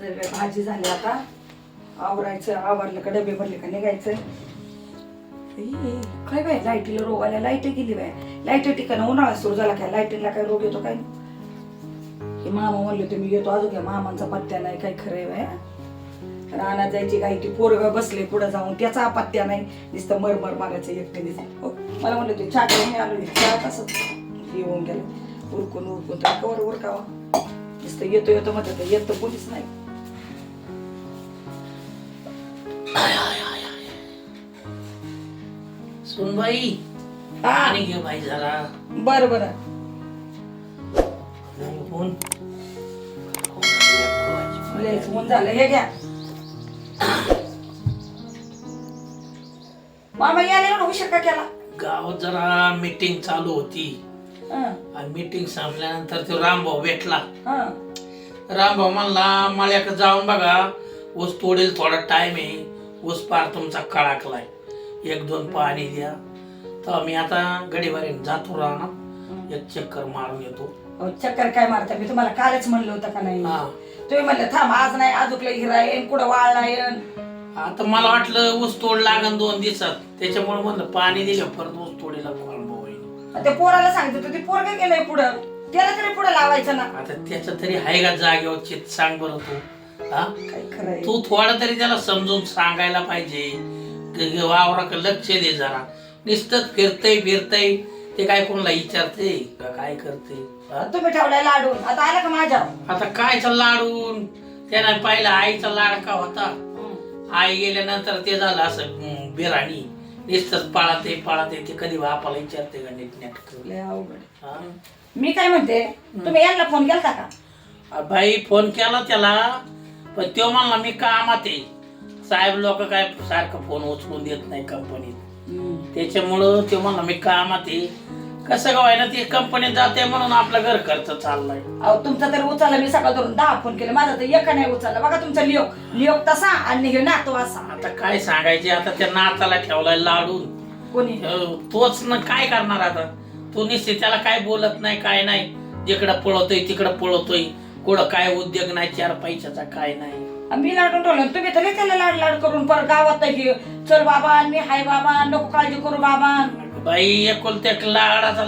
जर भाजी झाली आता. आवरायचं आवरलं का डबे भरले का निघायचं. काय बाय लाईटीला रोग आल्या लाइट गेली बाय लाइट ठिकाण उन्हाळा सुरू झाला काय? लाईटीला काय रोग येतो काय? हे मामा म्हणले होते मी येतो अजून. काय मामांचा पत्त्या नाही काय खरंय बाय रानात जायची काही ती पोरग बसले पुढे जाऊन त्याचा पत्त्या नाही. दिसतं मरमर मागायचं एकटे दिसत. हो, मला म्हणलं ते चहा घेऊन आलो चहा तसंच येऊन गेलं. उरकून उरकून तर कवर उरकावा. नुसतं येतो येतो म्हणत येतं तर कोणीच नाही. सुनबाई हा. आणि घे बाई जरा. बरं बरं. फोन. लयच ऊन झालं. हे घ्या. मामा यायला एवढा उशीर का केला? गावात जरा मीटिंग चालू होती. हं, आणि मीटिंग संपल्यानंतर तो रामभाऊ भेटला. हं. रामभाऊ म्हणला मळ्याकडे जाऊन बघा. ऊस तोडेल थोडा टाइम आहे. ऊस पार तुमचा कळाकलाय एक दोन पाणी द्या. तर मी आता गडीवारीन जातो राहणार एक चक्कर मारून येतो. अहो, चक्कर काय मारता? मी तुम्हाला कालच म्हणलं होतं का नाही? हा. तुम्ही म्हणलं थांब आज नाही अजूकला हिरा येईन कुठं वाळला येईन आता मला वाटलं ऊस तोड लागन दोन दिवसात. त्याच्यामुळे म्हणलं पाणी दिलं परत ऊस तोडीला होईल ते पोराला सांगतो ते पोरग गेलंय पुढं. त्याला तरी पुढं लावायचं ना. आता त्याचं तरी आहे का जागेवर चित सांग बरं तू. हा? काय खरंय तू थोडं तरी त्याला समजून सांगायला पाहिजे. वावराकडे लक्ष दे जरा. नुसतं फिरतय फिरतय. ते काय कोणाला विचारते? का काय करते? हा? तुम्ही ठेवलाय लाडून. आता आला का माझ्या? आता कायचा लाडून? त्यानं पाहिला आईचा लाडका होता. आई गेल्यानंतर ते झालं असं हम्म, बिराणी. नुसतंच पाळते पाळते. ते कधी बापाला विचारते का नीट. लय अवघड. हा? मी काय म्हणते तुम्ही यांना फोन केलता का? भाई फोन केला त्याला पण तो म्हणला मी कामात आहे. साहेब लोक काय सारखं फोन उचलून देत नाही कंपनीत त्याच्यामुळं तो म्हणला मी कामात आहे. कसं काय ना ते कंपनीत जाते म्हणून आपलं घर खर्च चाललाय. अहो तुमचा तरी उचलला मी सकाळ धरून दहा फोन केले. माझा तर एक नाही उचलला. बघा तुमचा लिओक लिओक तसा आणि हे नातो असा. आता काय सांगायचे? आता त्या नाताला ठेवलाय लाडून. कोणी? अं, तोच ना काय करणार आता? तो निश्चित त्याला काय बोलत नाही काय नाही. जिकडं पळवतोय तिकडं पळवतोय कुठं काय उद्योग नाही चार पैशाचा काय नाही. मी लाडून ठेवलं तुम्ही तरी त्याला लाड लाड करून पर गावात हे चल बाबा मी हाय बाबा नको काळजी करू बाबा. बाई एकुलत्या एक लाडाचा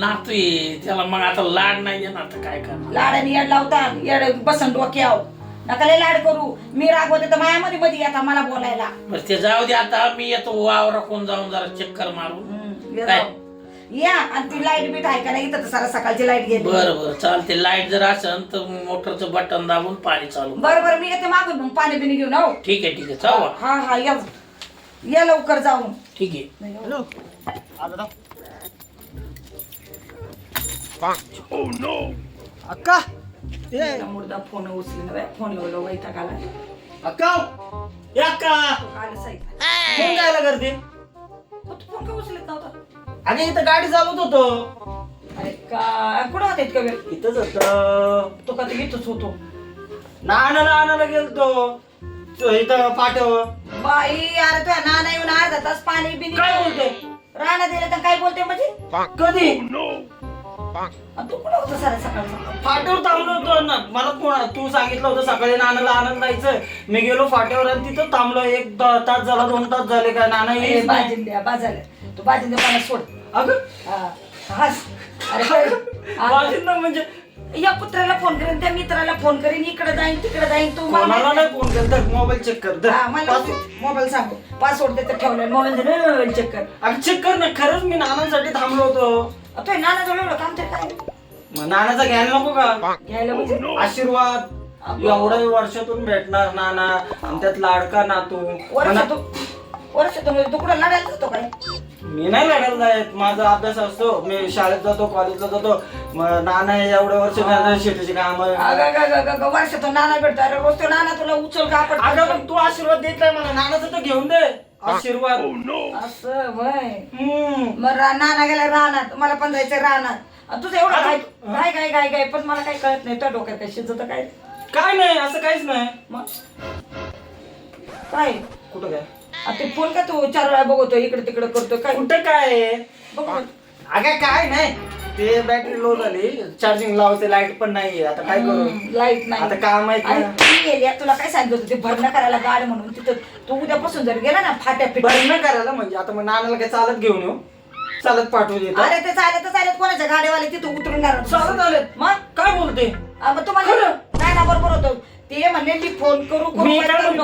नातोय त्याला मग आता लाड नाही येणार तर काय करणार? लाडाने येड लावता येड बसन डोक्याव नका लय लाड करू. मी रागवते तर मायामध्ये मध्ये येता मला बोलायला. ते जाऊ दे आता मी येतो वावरा कोण जाऊन जरा चक्कर मारून. हम्म, ये काय? जाऊ. या आणि ती लाइट बीट आहे का नाही इथं तर सारा सकाळची लाइट गेली. बरं बरं चालते लाइट जर असेल तर मोटरचं बटन दाबून पाणी चालू बरं बरं मी येते मागून मग पाणी बिणी घेऊन हो. ठीक आहे ठीक आहे. चावा हा हा या. या लवकर जाऊन. ठीक आहे. अक्का ए मुर्दा फोन उचली ना फोन लावलं वैताग आला अक्का ए अक्का. आलं साईड फोन जायला करते तू फोन का उचलत नव्हता? अगे इथं गाडी चालवत होतो. अरे का कुठं होता इतका वेळ? इथंच होत. तो का ते इथंच होतो. नानाला आणायला गेलतो. तो इथं पाठव. बाई अरे तुझ्या नाना येऊन अर्धा तास पाणी बिनी काय बोलते? राणा दिले तर काय बोलते म्हणजे? कधी? आणि तू कुठं होता सारा सकाळचा फाट्यावर थांबलो होतो. ना मला कोण तू सांगितलं होतं सकाळी नानाला आनंद जायचं. मी गेलो फाट्यावर आणि तिथं थांबलो. एक तास झाला दोन तास झाले काय नाना नाही. बाजिंद्या बाजाला तू बाजिंद्या मला सोड. अगं? हा, हस. अरे म्हणजे या कुत्र्याला फोन करेन त्या मित्राला फोन करेन इकडे जाईन तिकडे जाईन तू मला कोणाला माहीत नाही फोन केला? मोबाईल चेक कर धर. हा, मला पास- मोबाईल सांगू. पासवर्ड त्याचं ठेवलं मोबाईल चेक कर. अगं चेक कर ना. खरंच मी नानांसाठी थांबलो होतो. तो नाना जवळ काम तरी काय? मग नानाचा घ्यायला नको का? घ्यायला म्हणजे? आशीर्वाद. एवढ्या वर्षातून भेटणार नाना. आणि त्यात लाडका नातू. वर्षातून? वर्षातून म्हणजे तू कुठं लढायला जातो काय? मी नाही लढायला जात. माझा अभ्यास असतो. मी शाळेत जातो कॉलेजला जातो. नाना एवढ्या वर्ष झालं शेतीची काम. अगं, अगं, अगं, अगं, वर्षातून नाना भेटतो. अरे रोज तो नाना तुला उचल का अगं आपण मग तू आशीर्वाद देत नाही मला. नानाचं तर घेऊन दे. आशीर्वाद. असं वय. हम्म. मग रा- नाना गेला रानात. मला पण जायचं रानात. आणि तुझं एवढं काय काय काय काय काय? पण मला काही कळत नाही. तुझ्या डोक्यात काय शिजत काय? काय नाही असं काहीच नाही. मग? काय? कुठं काय? ते फोन का तू चार वेळा बघतो इकडे तिकडे करतो काय? कुठं काय आहे? बघ अगं काय नाही. ते बॅटरी लो झाली. चार्जिंग लावायचे लाइट पण नाहीये. आता काय करू? लाइट नाही. आता काम माहीत आणि नाही ती गेली तुला काय सांगितलं होतं? ते भरणं करायला गाड म्हणून तिथं तू उद्यापासून जर गेला ना फाट्या पिट बरं करायला म्हणजे? आता मग नानाला काय चालत घेऊन येऊ? चालत पाठवू देतो. अरे ते चालत तर चालत कोणाच्या गाडीवाले तिथं उतरून चालत घरात आलेत. मग? काय बोलते? मग तुम्हाला नाही ना बरोबर होतं. ते म्हणले मी फोन करू करू पण काय.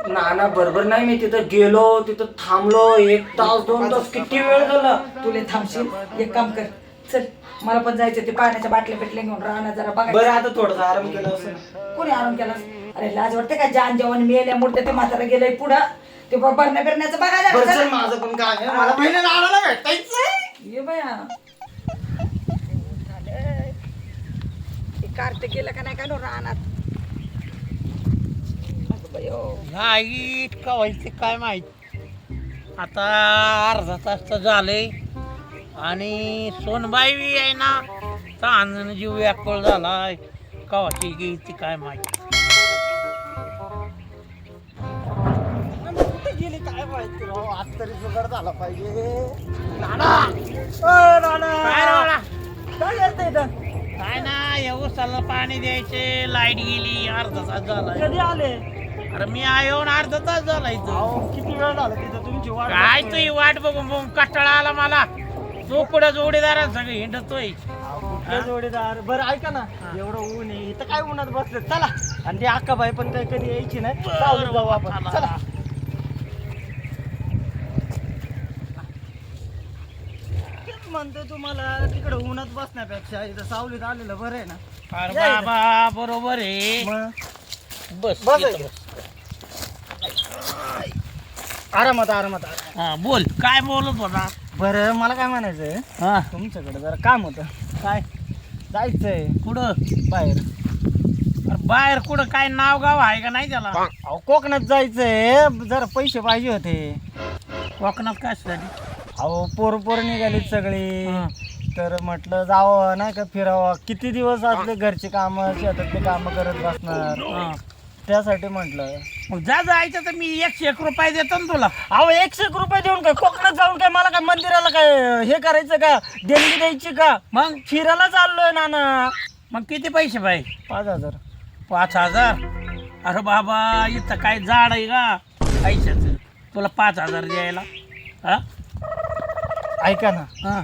म्हणतो नाना बरोबर नाही मी तिथं गेलो तिथं थांबलो एक तास दोन तास किती वेळ झाला? तुले थांबशील. एक काम कर. चल मला पण जायचं ते पाण्याच्या बाटल्या पेटल्या घेऊन राहणार जरा बरं बघा आता थोडासा आराम केला असं कोणी आराम केला अरे लाज वाटते का? जान जेवण मेल्या मूर्त ते म्हातारा गेलंय पुढं. ते भरण्या बिरण्याचं बघायला बरं चल. चल माझं पण काय आहे. मला पहिले नानाला भेटायचंय. ये बया. झालंय. कार्तिक गेलं का नाही का नो रानात? अगं बयो. लाइट का व्हायची काय माहीत. आता अर्धा तास तर झाले आणि सोनबाई बी आहे ना तांदण जीव व्याकुळ झालाय. कवाची गेली काय माहिती. गेली काय माहिती राव आज तरी झाला पाहिजे. नाना! ओ नाना! काय रे बाळा? काय करते इथं? काय ना येऊसाला पाणी द्यायचे लाइट गेली अर्धा तास झालाय. कधी आले? अरे मी येऊन अर्धा तास झाला इथं अहो किती वेळ झाला तिथं? तुमची वाट काय बघतोय. तू ही वाट बघून बघून कटाळा आला मला. तू पुढे जोडीदार सगळे हिंडतोय. अहो, कुठले जोडीदार? बरं ऐका ना. एवढं ऊन आहे. इथं काय उन्हात बसले चला. आणि ती अक्काबाई पण काय कधी यायची नाही. सावलीत जाऊ आपण. चला. तेच म्हणतो तुम्हाला? तिकडे उन्हात बसण्यापेक्षा इथं सावलीत आलेलं बरं आहे ना. अरे. बाबा बरोबर आहे. मग? बस बस इथं. आहे. बस. आरामात आरामात आरामात. हा बोल काय बोलत होता? बरं मला काय म्हणायचंय? हा. तुमच्याकडे जरा काम होतं. काय? जायचंय. कुठं? बाहेर. अरे बाहेर कुठं? काय नाव गाव आहे का नाही त्याला? अहो कोकणात जायचंय. जरा पैसे पाहिजे होते. कोकणात काय साठी अहो पोर पोर निघालीत सगळी. हा. तर म्हटलं जावं नाही का फिरावं. किती दिवस असले घरचे काम शेतातले काम करत बसणार? हा. त्यासाठी म्हटलं. मग जा जायचं तर मी एकशे एक रुपये देतो ना तुला. अहो एकशे एक रुपये देऊन काय? कोकणात जाऊन काय मला काय मंदिराला काय हे करायचं का? देणगी द्यायची का? मग? फिरायला चाललोय नाना. मग किती पैसे पाहिजे पाच हजार. पाच हजार? अरे बाबा इथं काय झाड आहे का? पैशाचं तुला पाच हजार द्यायला. हा? ऐका ना. हा.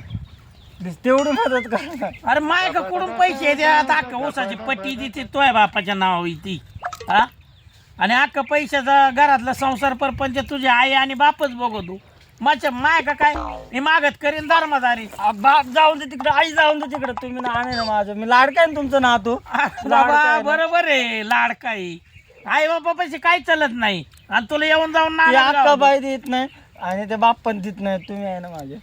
प्लीज तेवढी मदत करा अरे माय का कुठून पैसे द्या? आता अख्खा ऊसाची पट्टी देते तोय बापाच्या नावावर ती हा? आणि अख्खा पैशाचा घरातला संसार परपंच तुझी आई आणि बापच बघतो माझ्या माय का काय? मी मागत करीन धर्मदारी आ, बाप जाऊन दे तिकडे आई जाऊन दे तिकडे. तुम्ही ना आहे ना माझं मी लाडका आहे ना तुमचं नातू बाबा बरोबर आहे लाडकाई आई बापा पैसे काही चालत नाही. आणि तुला येऊन जाऊन ती अक्का गावात. बाई देत नाही आणि ते बाप पण देत नाही. तुम्ही आहे ना माझे.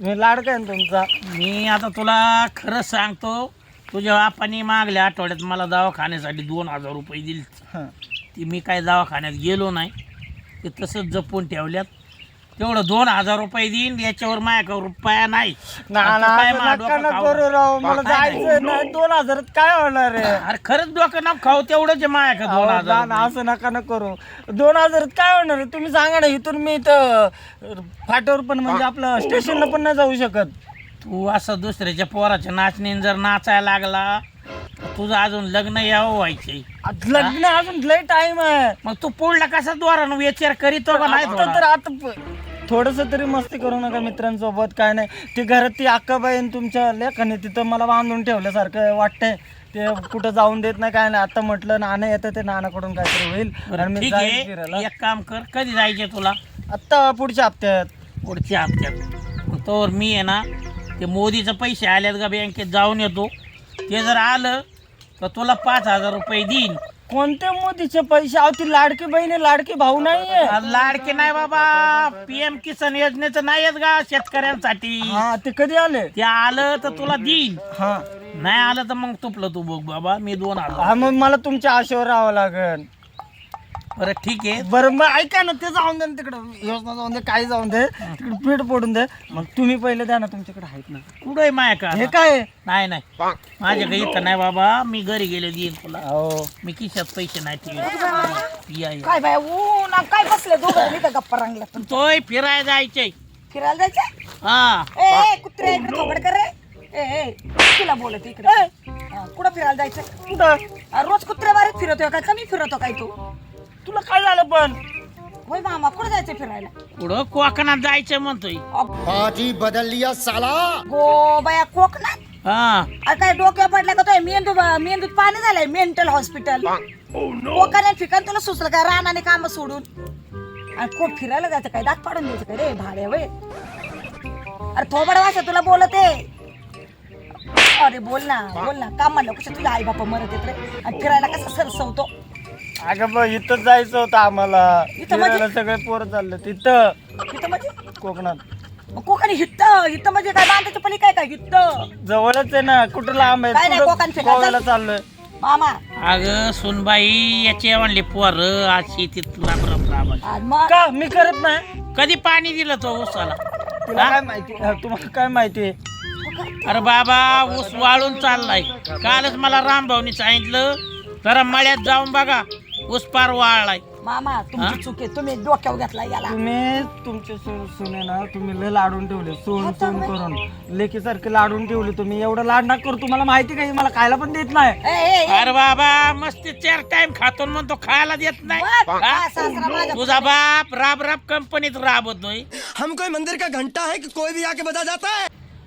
मी लाडका आहे ना तुमचा. मी आता तुला खरंच सांगतो तुझ्या बापाने मागल्या आठवड्यात मला दवाखान्यासाठी दोन हजार रुपये दिले हं. ती मी काय दवाखान्यात गेलो नाही. ते तसंच जपून ठेवल्यात. तेवढं दोन हजार रुपये देईन याच्यावर माझ्याकडे रुपया नाही. ना आणि ना तू काय असं मा नका डोकं ना खाऊ? करू राव मला काय नाही. जायचं नाही. दोन हजारात काय होणार आहे? अरे खरंच डोकं ना खाऊ तेवढंच आहे माझ्याकडे दोन अहो, हजार ना, रुपये. असं नका ना करू. दोन हजारात काय होणार आहे? तुम्ही सांगा ना इथून मी इथं फाट्यावर पण म्हणजे आपलं स्टेशनला पण नाही जाऊ शकत. तू असं दुसऱ्याच्या पोराच्या नाचणीन जर नाचायला लागला तुझं अजून लग्न यावं व्हायचंय. आज लग्न अजून लय टाइम आहे. मग तू पुढला कसा द्वारानं विचार करीतो का नाही आता? तर आता थोडस तरी मस्ती करू नका मित्रांसोबत काय नाही. ते घरात ती अक्काबाई आणि तुमच्या लेखाने तिथं मला बांधून ठेवल्यासारखं वाटतंय. ते कुठं जाऊन देत नाही काय नाही. आता म्हटलं नाना येतं ते नानाकडून काहीतरी होईल. आणि बरं, मी ठीक जाईन आहे. फिरायला. एक काम कर कधी जायचे तुला? आत्ता पुढच्या हप्त्यात. पुढच्या हप्त्यात. तोवर मी आहे ना ते मोदीचे पैसे आल्यात का बँकेत जाऊन येतो. ते जर आलं तर तुला पाच हजार रुपये देईन. कोणत्या मोदीचे पैसे? अहो ती लाडकी बहीण आहे, लाडकी भाऊ नाहीये आज लाडके नाही बाबा. पीएम किसान योजनेचं नाही आहेत का शेतकऱ्यांसाठी? हा ते कधी आले? ते आलं तर तुला देईन. हा. नाही आलं तर मग तुपलं तू बघ बाबा. मी दोन आलो हा मग मला तुमच्या आशेवर राहावं लागेल. बरं ठीक आहे. बरं मग ऐका ना ते जाऊन दे ना तिकडं. योजना जाऊन दे काय जाऊन दे. तिकडे पीठ पडून दे. मग तुम्ही पहिले द्या ना तुमच्याकडे आहेत ना. कुठं आहे माया का? हे काय? नाही नाही. माझ्याकडे इथं नाही बाबा. मी घरी गेले देईन तुला. अहो मी खिशात पैसे नाही ठेवले. या, या. काय बाय ऊन आणि काय बसले दोघं मी तर गप्पा रंगल्या तोय फिरायला जायचंय. फिरायला जायचं हा. ए कुत्रे इकडे थोबड कर रे. ए ए तुला बोलत इकडे. हा, कुठं फिरायला जायचं कुठं? रोज कुत्र्या बारीत फिरतोय काय कमी फिरतो काय तू? तुला काय झालं पण? होय मामा कुठं जायचं फिरायला? पुढं कोकणात जायचं म्हणतोय. पार्टी बदल लिया साला. गो बाया कोकणात? हा. अरे काय डोक्यावर पडला का तो मेंदू मेंदूत पाणी झालंय मेंटल हॉस्पिटल कोकणात ठिकाण तुला सुचलं का? रानाने काम सोडून. आणि खूप फिरायला जायचं काय? दात पाडून द्यायचं काय रे? भाडे वय. अरे थोबड वासा तुला बोलत. आहे अरे बोल ना बोल ना. काम म्हणलं कसं तुझ्या आई बापा मरत येत रे. आणि फिरायला कसं सरसवतो? अगं बघ इथं जायचं होतं आम्हाला. इथं म्हणजे? फिरायला सगळे पोरं चालले. तिथं. इथं म्हणजे? कोकणात. मग कोकणी हित्त हित्त म्हणजे काय? बांधाच्या पली काय काय हित्त जवळच आहे ना कुठं लांब आहे? काय नाही, कुठं कोकण फिरायला गोव्याला चाललोय. मामा. अगं सुनबाई याचे म्हणले पोर आज शेतीत लांब मग? का? मी करत नाही. कधी पाणी दिलं तो ऊसाला? तुला काय माहिती? हा, तुम्हाला काय माहिती? अरे बाबा ऊस वाळून चाललाय. कालच मला रामभाऊनी सांगितलं जरा मळ्यात जाऊन बघा. ऊस पार वाळलाय. मामा हा? तुमची चूक आहे. तुम्ही डोक्यावर घेतला याला. तुम्ही तुमचे सु- सुने ना तुम्ही लय लाडून ठेवले. सोन सोन. करून. लेकीसारखे लाडून ठेवले तुम्ही. एवढं लाड ना करू तुम्हाला माहिती काही मला खायला पण देत नाही. ए, ए, ए, अरे बाबा मस्ती चार टाइम खातो आणि म्हणतो खायला देत नाही. बघ, हा? हा सासरा माझा तुझा बाप राब राब कंपनीत राबतोय. हम कोई मंदिर का घंटा है कि कोई भी आके बजा जाता है?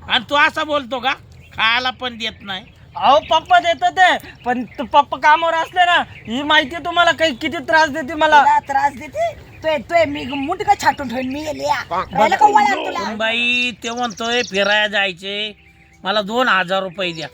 आणि तू असा बोलतो का? खायला पण देत नाही. अहो पप्पा देतात ते. पण तू पप्पा कामावर असले ना ही माहिती तुम्हाला काही किती त्रास देते मला? तुला त्रास देते? तोय तोय मी मुंड का छाटून ठेवून मी गेली या. राहिलं का वळण तुला? बाई ते म्हणतोय फिरायला जायचे. मला दोन हजार रुपये द्या.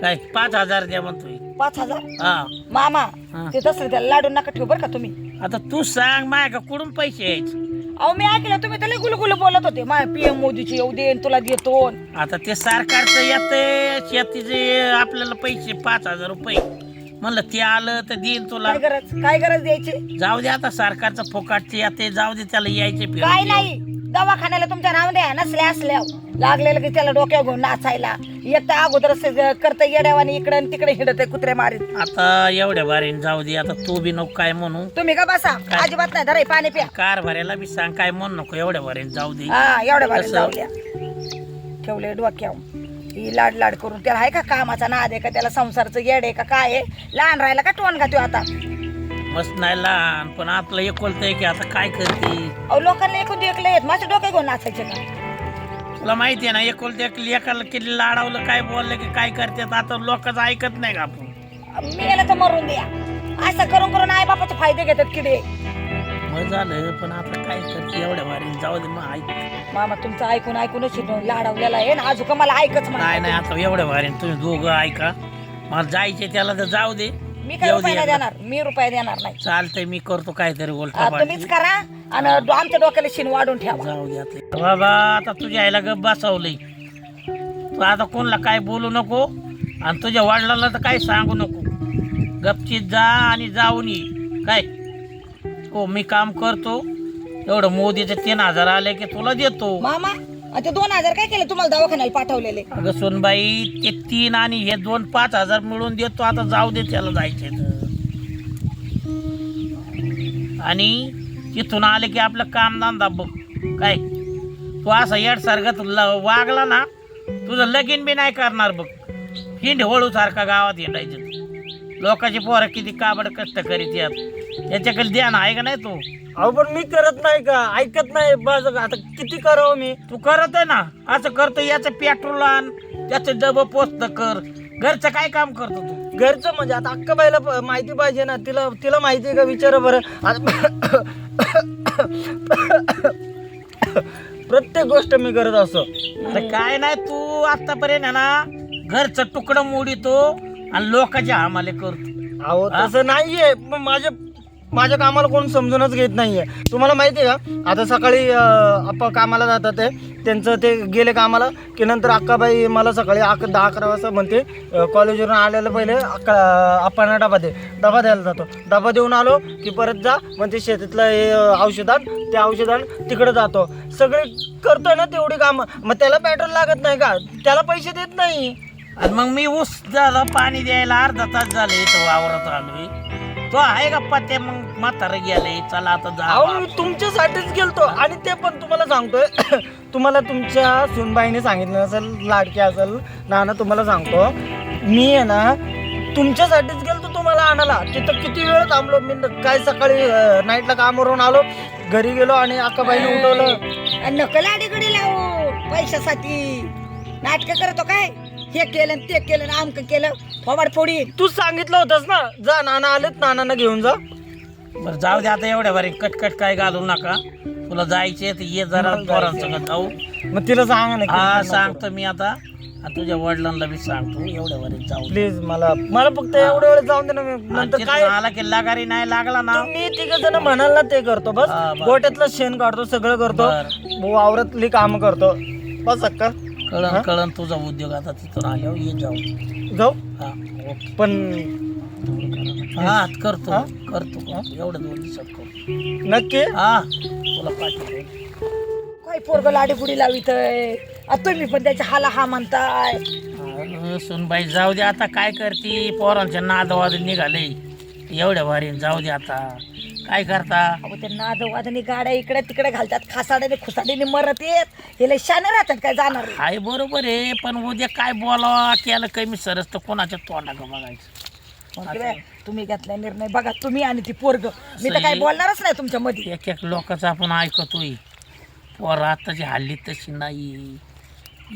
काय पाच हजार द्या म्हणतोय. पाच हजार? हा. मामा हा. ते तसं त्याला लाडून नका ठेवू बरं का तुम्ही. आता तू सांग माय का कुठून पैसे यायचे? अहो मी ऐकलं तुम्ही त्याला गुलगुल बोलत होते. माय पीएम मोदीची येऊ दे तुला देतो. आता ते सरकारचं येते शेतीचे आपल्याला पैसे पाच हजार रुपये. म्हणलं ते आलं तर देईन तुला. काय गरज काय गरज द्यायची? जाऊ दे आता सरकारचं फोकाटचे येते जाऊ दे त्याला यायचे काय. नाही. दवाखान्याला तुमच्या नाव द्या नसल्या असल्या. लागलेलं की त्याला डोक्यावर घेऊन नाचायला. एक तर अगोदर करता येड्यावानी इकडं आणि तिकडे हिंडत कुत्रे मारीत. आता एवढ्या बारीन जाऊ दे आता तू बी नको काय म्हणू. तुम्ही का बसा? अजिबात नाही धराय पाणी प्या. कार भरायला बी सांग काय म्हणू नको एवढ्या बारीन जाऊ दे. हा एवढ्या बारीक असं. जाऊया ठेवले डोक्यावर. ही लाड लाड करून त्याला आहे का कामाचा नाद आहे का? त्याला संसारचं येड आहे का? काय आहे? लहान राहिला का टोन का तो आता? मस्त नाही लहान पण आपलं एकोलतंय की आता काय करते? अहो लोकांना एकूण एकले येत माझ्या डोक्या घेऊन नाचायचे का? तुला माहिती आहे ना एकोलते एक लेकाला किती लाडावलं काय बोललं की काय करतात आता लोकांचं ऐकत नाही का आपण? मी गेलं तर मरून द्या. असं करून करून आई बापाचे फायदे घेतात किडे मग झालं पण आता काय करते एवढ्या बारीन जाऊ दे मग ऐक. मामा तुमचं ऐकून ऐकूनच शिकून लाडवलेला आहे ना अजून का मला ऐकच नाही नाही आता एवढ्या बारीन तुम्ही दोघं ऐका. मला जायचे त्याला तर जाऊ दे. मी काय येऊ दे नाही एकदा. देणार. मी रुपये देणार नाही. चालतंय मी करतो काहीतरी आ, बोलतो तुम्हीच करा आणि आमच्या डोक्याला शिन वाढून ठेवा. जाऊ दे आता. बाबा आता तुझ्या आईला गप बसवलंय. तू आता कोणला काय बोलू नको आणि तुझ्या वडिलांना तर काय सांगू नको. गपचीत जा आणि जाऊन ये. काय? हो मी काम करतो. एवढं मोदीचे तीन हजार आले की तुला देतो. मामा आ, ते दोन हजार काय केले तुम्हाला दवाखान्याला पाठवलेले? अगं सोनबाई ते तीन आणि हे दोन पाच हजार मिळून देतो आता जाऊ दे त्याला जायचे आणि तिथून आले की आपलं कामधंदा बघ. काय? तू असा येडसारखा तुला वागला ना तुझं लगीन बी नाही करणार बघ. हिंड होळूसारखा गावात हिंडायचं. लोकांची पोरं किती काबड कष्ट करीत यात त्याच्याकडे ध्यान आहे का नाही तू? अहो पण मी करत नाही का? ऐकत नाही. बस आता किती करावं मी? तू करत आहे ना? असं करतो याचं पेट्रोल आण त्याचं डबं पोस्त कर. घरचं काय काम करतो तू? घरचं म्हणजे आता अक्का बाईला प- माहिती पाहिजे ना. तिला तिला माहिती आहे का? विचारा बरं. आता प्रत्येक गोष्ट मी करत असतो. अरे काय नाही तू आतापर्यंत आहे ना घरचं तुकडं मोडितो आणि लोकांचे हमाले करतो. अहो तसं नाहीये. पण माझ्या माझ्या कामाला कोण समजूनच घेत नाही आहे तुम्हाला माहिती आहे का? आता सकाळी अं, अप्पा कामाला जातात ते. त्यांचं ते गेले कामाला की नंतर अक्काबाई मला सकाळी अक दहा अकरा वाजता म्हणते कॉलेजवरून आलेलं पहिले अक्का अप्पांना डबा दे. डबा द्यायला जातो. डबा देऊन आलो की परत जा म्हणते शेतीतलं हे औषधान ते औषधान तिकडे जातो. सगळे करतोय ना तेवढी कामं. मग त्याला पेट्रोल लागत नाही का? त्याला पैसे देत नाही. आणि मग मी ऊस झालं पाणी द्यायला अर्धा तास झाले इथं वावरत आलोय. तो आहे गप्पा ते मग? म्हातारं गेले चला आता अहो जा मी तुमच्यासाठीच गेलतो आणि ते पण तुम्हाला सांगतोय. तुम्हाला तुमच्या सुनबाईने सांगितलं नसेल लाडकी असेल नाना तुम्हाला सांगतो. मी आहे ना तुमच्यासाठीच गेलो तुम्हाला आणायला. तिथं किती वेळ थांबलो मी काय सकाळी अं, नाईटला कामावरून आलो घरी गेलो आणि अक्काबाईने उठवलं. आणि नकल अडीकडे लावू पैशासाठी. नाटक करतो काय? हे केलं आणि ते केलं आणि आमक केलं फोबाड फोडी तू सांगितलं होतंस ना जा नाना आलेत नानांना घेऊन जा. बरं जाऊ दे आता एवढ्या भारी कटकट काय घालू नका. तुला जायचे तर ये जरा पोरांसंग जाऊ. मग तिला सांगा ना हा सांगतो मी आता. आणि तुझ्या वडिलांना बी सांगतो. एवढ्या भारी जाऊ दे. प्लीज मला मला फक्त एवढ्या वेळ जाऊन दे ना मी. नंतर काय आला की लगारी नाही लागला ना. तुम्ही तिघ जण म्हणाल ना ते करतो बस. हा, बरं. गोट्यातलं शेण काढतो सगळं करतो. वावरातली काम करतो. बस अक्का. कळण कळण तुझा उद्योग आता तिथून आल्यावर ये जाऊ. जाऊ. हा हा करतो करतो. एवढं दोन दिवसात करतो. नक्की? हा तुला पाठवतो. काय पोरग लाडीपुडी लावित तुम्ही पण त्याच्या हाला हा म्हणताय. अगं, सुनबाई जाऊ दे आता काय करती? पोरांच्या नादवाद निघाले. एवढ्या भारी जाऊ दे आता. काय करता? अहो ते नादवादनी गाड्या इकडे तिकडे घालतात खासाड्याने खुसाडीने मरत येत. हे लय शाने राहतात काय जाणार? हाय बरोबर आहे पण उद्या काय बोलावा? केलं कमी सरस तर कोणाच्या तोंडाक बघायचं? तुम्ही घेतलाय निर्णय बघा तुम्ही आणि ती पोरग. मी तर काय बोलणारच नाही तुमच्या मध्ये एक एक लोकांचं आपण ऐकतोय. पोर आताची हल्ली तशी नाही.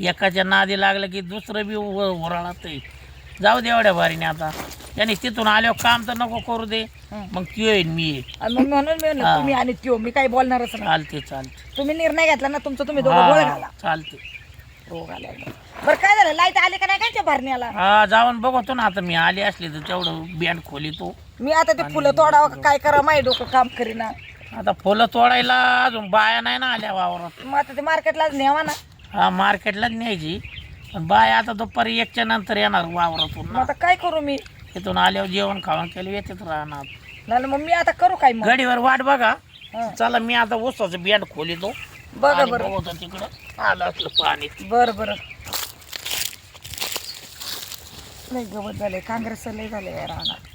एकाच्या नादी लागलं की दुसरं बी ओराळत जाऊ दे एवढ्या भारीने आता. त्यांनी तिथून आल्यावर काम तर नको करू दे. मग ती येईन मी येईन आणि मग म्हणून मी म्हणलं, हा. तुम्ही आणि त्यो मी काही बोलणारच नाही. चालते चालते तुम्ही निर्णय घेतला ना तुमचं तुम्ही दोघं गोळ घाला. चालते रोग आला बरं काय झालं? लाइट आले का नाही काय भरण्याला? हा जाऊन बघतो ना आता मी. आली असली तर तेवढं बँड खोली तो मी आता ते फुलं तोडावं का काय करा माही डोकं काम करीना. आता फुलं तोडायला अजून बाया नाही ना आल्या वावरात. मग आता ते मार्केटलाच न्यावा ना. हा मार्केटलाच न्यायची. पण बाया आता दुपारी एकच्या नंतर येणार वावरातून मग ना आता काय करू मी? तिथून आल्यावर जेवण खावण केलं येतेच राहणार. नाही मग मी आता करू काय मग? गाडीवर वाट बघा. हा. चला मी आता ऊसाचं बँड खोलितो बघा आणि बरं. बघतो तिकडं. आलं असलं पाणी. बरं बरं. लय गवत झाले काँग्रेस लय आहे राहणार